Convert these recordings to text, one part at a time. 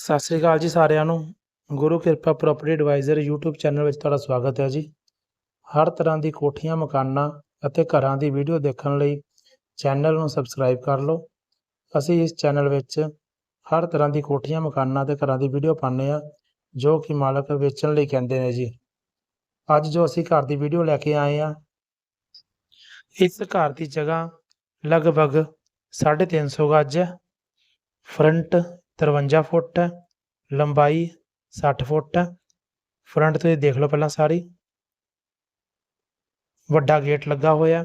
ਸਤਿ ਸ੍ਰੀ ਅਕਾਲ ਜੀ ਸਾਰਿਆਂ ਨੂੰ। ਗੁਰੂ ਕਿਰਪਾ ਪ੍ਰਾਪਰਟੀ ਐਡਵਾਈਜ਼ਰ YouTube ਚੈਨਲ ਵਿੱਚ ਤੁਹਾਡਾ ਸਵਾਗਤ ਹੈ ਜੀ। ਹਰ ਤਰ੍ਹਾਂ ਦੀ ਕੋਠੀਆਂ, ਮਕਾਨਾਂ ਅਤੇ ਘਰਾਂ ਦੀ ਵੀਡੀਓ ਦੇਖਣ ਲਈ ਚੈਨਲ ਨੂੰ ਸਬਸਕ੍ਰਾਈਬ ਕਰ ਲਓ। ਅਸੀਂ ਇਸ ਚੈਨਲ ਵਿੱਚ ਹਰ ਤਰ੍ਹਾਂ ਦੀ ਕੋਠੀਆਂ, ਮਕਾਨਾਂ ਤੇ ਘਰਾਂ ਦੀ ਵੀਡੀਓ ਪਾਉਂਦੇ ਆ ਜੋ ਕਿ ਮਾਲਕ ਵੇਚਣ ਲਈ ਕਹਿੰਦੇ ਨੇ ਜੀ। ਅੱਜ ਜੋ ਅਸੀਂ ਘਰ ਦੀ ਵੀਡੀਓ ਲੈ ਕੇ ਆਏ ਆ ਇਸ ਘਰ ਦੀ ਜਗ੍ਹਾ ਲਗਭਗ 350 ਗੱਜ ਹੈ। ਫਰੰਟ 53 ਫੁੱਟ ਹੈ ਲੰਬਾਈ 60 ਫੁੱਟ। ਹੈ ਫਰੰਟ ਤੁਸੀਂ ਦੇਖ ਲਓ ਪਹਿਲਾਂ ਸਾਰੀ। ਵੱਡਾ ਗੇਟ ਲੱਗਾ ਹੋਇਆ।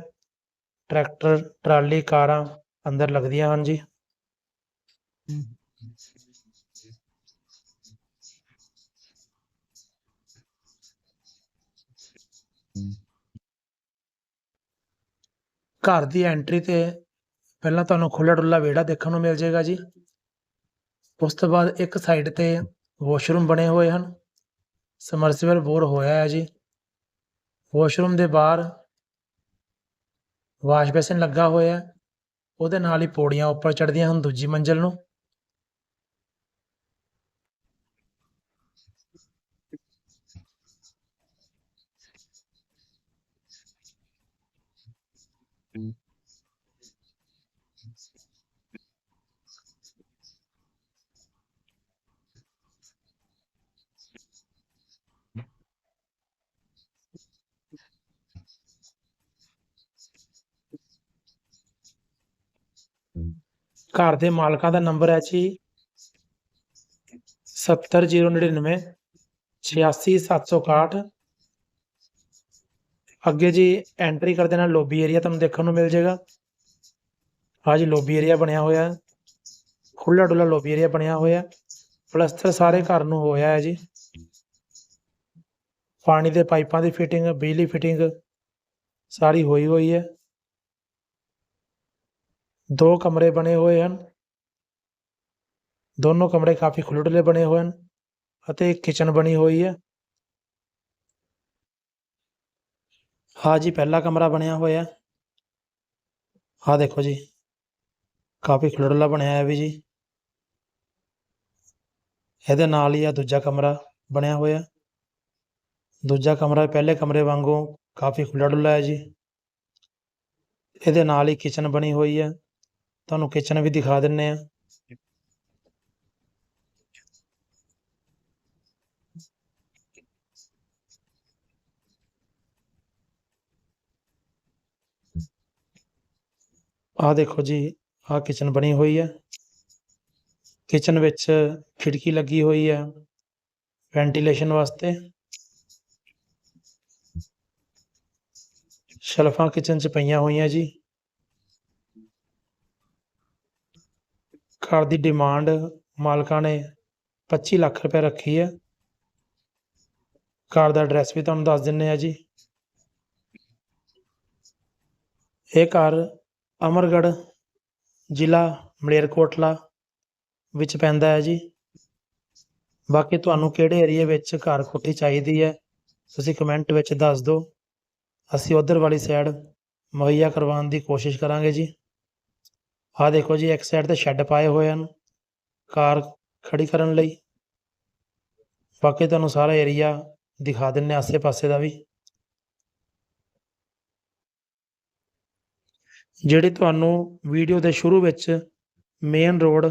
ਟਰੈਕਟਰ ਟਰਾਲੀ, ਕਾਰਾਂ ਅੰਦਰ ਲੱਗਦੀਆਂ ਹਨ ਜੀ। ਘਰ ਦੀ ਐਂਟਰੀ ਤੇ ਪਹਿਲਾਂ ਤੁਹਾਨੂੰ ਖੁੱਲਾ ਡੁੱਲਾ ਵਿਹੜਾ ਦੇਖਣ ਨੂੰ ਮਿਲ ਜਾਏਗਾ ਜੀ। ਉਸ ਤੋਂ ਬਾਅਦ ਇੱਕ ਸਾਈਡ ਤੇ ਵਾਸ਼ਰੂਮ ਬਣੇ ਹੋਏ ਹਨ। ਸਮਰਸੀਬਲ ਬੋਰ ਹੋਇਆ ਹੈ ਜੀ। ਵਾਸ਼ਰੂਮ ਦੇ ਬਾਹਰ ਵਾਸ਼ ਬੇਸਿਨ ਲੱਗਾ ਹੋਇਆ ਹੈ। ਉਹਦੇ ਨਾਲ ਹੀ ਪੌੜੀਆਂ ਉੱਪਰ ਚੜ੍ਹਦੀਆਂ ਹਨ ਦੂਜੀ ਮੰਜ਼ਲ ਨੂੰ। ਘਰ ਦੇ ਮਾਲਕਾਂ ਦਾ ਨੰਬਰ ਹੈ ਜੀ 70099 86761 ਅੱਗੇ ਜੀ ਐਂਟਰੀ ਕਰਦੇ ਨਾਲ ਲੌਬੀ ਏਰੀਆ ਤੁਹਾਨੂੰ ਦੇਖਣ ਨੂੰ ਮਿਲ ਜਾਏਗਾ। ਆ ਜੀ ਲੋਬੀ ਏਰੀਆ ਬਣਿਆ ਹੋਇਆ। ਹੈ ਖੁੱਲਾ ਡੁੱਲਾ ਲੋਬੀ ਏਰੀਆ ਬਣਿਆ ਹੋਇਆ। ਹੈ ਪਲਸਤਰ ਸਾਰੇ ਘਰ ਨੂੰ ਹੋਇਆ ਹੈ ਜੀ। ਪਾਣੀ ਦੇ ਪਾਈਪਾਂ ਦੀ ਫਿਟਿੰਗ ਬਿਜਲੀ ਫਿਟਿੰਗ ਸਾਰੀ ਹੋਈ ਹੋਈ ਹੈ। ਦੋ ਕਮਰੇ ਬਣੇ ਹੋਏ ਹਨ। ਦੋਨੋਂ ਕਮਰੇ ਕਾਫੀ ਖੁੱਲ੍ਹੇ ਬਣੇ ਹੋਏ ਹਨ ਅਤੇ ਇੱਕ ਕਿਚਨ ਬਣੀ ਹੋਈ ਹੈ। ਹਾਂ ਜੀ, ਪਹਿਲਾ ਕਮਰਾ ਬਣਿਆ ਹੋਇਆ। ਹਾਂ ਦੇਖੋ ਜੀ, ਕਾਫੀ ਖੁੱਲ੍ਹਲਾ ਬਣਿਆ ਹੈ ਵੀ ਜੀ। ਇਹਦੇ ਨਾਲ ਹੀ ਆ ਦੂਜਾ ਕਮਰਾ ਬਣਿਆ ਹੋਇਆ। ਦੂਜਾ ਕਮਰਾ ਪਹਿਲੇ ਕਮਰੇ ਵਾਂਗੂ ਕਾਫੀ ਖੁੱਲ੍ਹਾ ਡੁੱਲਾ ਹੈ ਜੀ। ਇਹਦੇ ਨਾਲ ਹੀ ਕਿਚਨ ਬਣੀ ਹੋਈ ਹੈ। ਤੁਹਾਨੂੰ ਕਿਚਨ ਵੀ ਦਿਖਾ ਦਿੰਨੇ ਆ। ਆਹ ਦੇਖੋ ਜੀ, ਆਹ ਕਿਚਨ ਬਣੀ ਹੋਈ ਹੈ ਕਿਚਨ ਵਿੱਚ ਖਿੜਕੀ ਲੱਗੀ ਹੋਈ ਹੈ ਵੈਂਟੀਲੇਸ਼ਨ ਵਾਸਤੇ। ਸ਼ਲਫਾਂ ਕਿਚਨ 'ਚ ਪਈਆਂ ਹੋਈਆਂ ਜੀ। ਘਰ ਦੀ ਡਿਮਾਂਡ ਮਾਲਕਾਂ ਨੇ 25 ਲੱਖ ਰੁਪਏ ਰੱਖੀ ਹੈ। ਘਰ ਦਾ ਐਡਰੈਸ ਵੀ ਤੁਹਾਨੂੰ ਦੱਸ ਦਿੰਨੇ ਆ ਜੀ। ਇਹ ਘਰ ਅਮਰਗੜ੍ਹ ਜ਼ਿਲ੍ਹਾ ਮਲੇਰਕੋਟਲਾ ਵਿੱਚ ਪੈਂਦਾ ਹੈ ਜੀ। ਬਾਕੀ ਤੁਹਾਨੂੰ ਕਿਹੜੇ ਏਰੀਏ ਵਿੱਚ ਘਰ ਕੋਠੀ ਚਾਹੀਦੀ ਹੈ, ਤੁਸੀਂ ਕਮੈਂਟ ਵਿੱਚ ਦੱਸ ਦਿਓ। ਅਸੀਂ ਉਧਰ ਵਾਲੀ ਸਾਈਡ ਮੁਹੱਈਆ ਕਰਵਾਉਣ ਦੀ ਕੋਸ਼ਿਸ਼ ਕਰਾਂਗੇ ਜੀ। ਆਹ ਦੇਖੋ ਜੀ, ਇੱਕ ਸਾਈਡ ਤੇ ਸ਼ੈੱਡ ਪਾਏ ਹੋਏ ਹਨ, ਕਾਰ ਖੜੀ ਕਰਨ ਲਈ। ਬਾਕੀ ਤੁਹਾਨੂੰ ਸਾਰਾ ਏਰੀਆ ਦਿਖਾ ਦਿੰਨੇ ਆਸੇ-ਪਾਸੇ ਦਾ ਵੀ। ਜਿਹੜੀ ਤੁਹਾਨੂੰ ਵੀਡੀਓ ਦੇ ਸ਼ੁਰੂ ਵਿੱਚ ਮੇਨ ਰੋਡ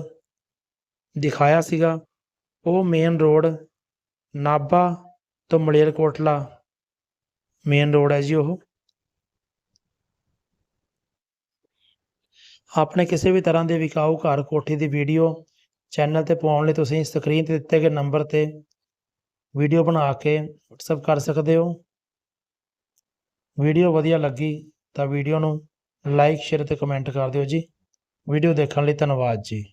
ਦਿਖਾਇਆ ਸੀਗਾ, ਉਹ ਮੇਨ ਰੋਡ ਨਾਭਾ ਤੋਂ ਮਲੇਰਕੋਟਲਾ ਮੇਨ ਰੋਡ ਹੈ ਜੀ ਉਹ। ਆਪਣੇ ਕਿਸੇ ਵੀ ਤਰ੍ਹਾਂ ਦੇ ਵਿਕਾਊ ਘਰ ਕੋਠੀ ਦੀ ਵੀਡੀਓ ਚੈਨਲ ਤੇ ਪਾਉਣ ਲਈ ਤੁਸੀਂ ਸਕਰੀਨ ਤੇ ਦਿੱਤੇ ਗਏ ਨੰਬਰ ਤੇ ਵੀਡੀਓ ਬਣਾ ਕੇ WhatsApp ਕਰ ਸਕਦੇ ਹੋ। ਵੀਡੀਓ ਵਧੀਆ ਲੱਗੀ ਤਾਂ ਵੀਡੀਓ ਨੂੰ ਲਾਈਕ ਸ਼ੇਅਰ ਤੇ ਕਮੈਂਟ ਕਰ ਦਿਓ ਜੀ। ਵੀਡੀਓ ਦੇਖਣ ਲਈ ਧੰਨਵਾਦ ਜੀ।